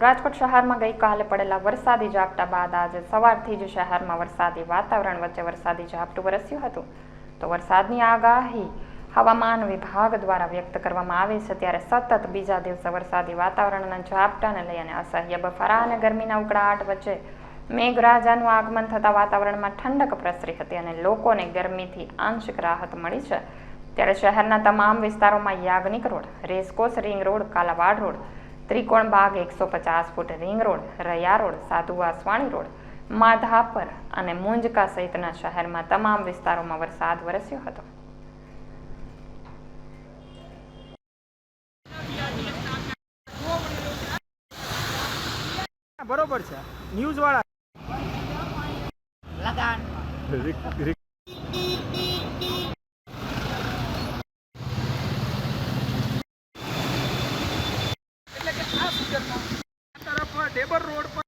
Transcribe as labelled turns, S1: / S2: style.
S1: રાજકોટ શહેરમાં ગઈકાલે પડેલા વરસાદી ઝાપટા બાદ આજે સવારથી જ શહેરમાં વરસાદી વાતાવરણ વચ્ચે વરસાદી ઝાપટું વરસ્યું હતું. તો વરસાદની આગાહી હવામાન વિભાગ દ્વારા વ્યક્ત કરવામાં આવી છે. ત્યારે સતત બીજા દિવસે વરસાદી વાતાવરણના ઝાપટાને લઈ અને અસહ્ય બફારા અને ગરમીના ઉકળાટ વચ્ચે મેઘરાજાનું આગમન થતાં વાતાવરણમાં ઠંડક પ્રસરી હતી અને લોકોને ગરમીથી આંશિક રાહત મળી છે. ત્યારે શહેરના તમામ વિસ્તારોમાં Yagnik road racecourse ring road, Kalawad road Trikon Baug એકસો પચાસ ફૂટ રિંગ રોડ રયા રોડ સાધુ વાસવાણી રોડ માધાપર અને મુંજકા સહિતના શહેરમાં તમામ વિસ્તારોમાં વરસાદ વરસ્યો હતો.
S2: બરોબર છે. ન્યૂઝ વાળા તરફ ડેબર રોડ પર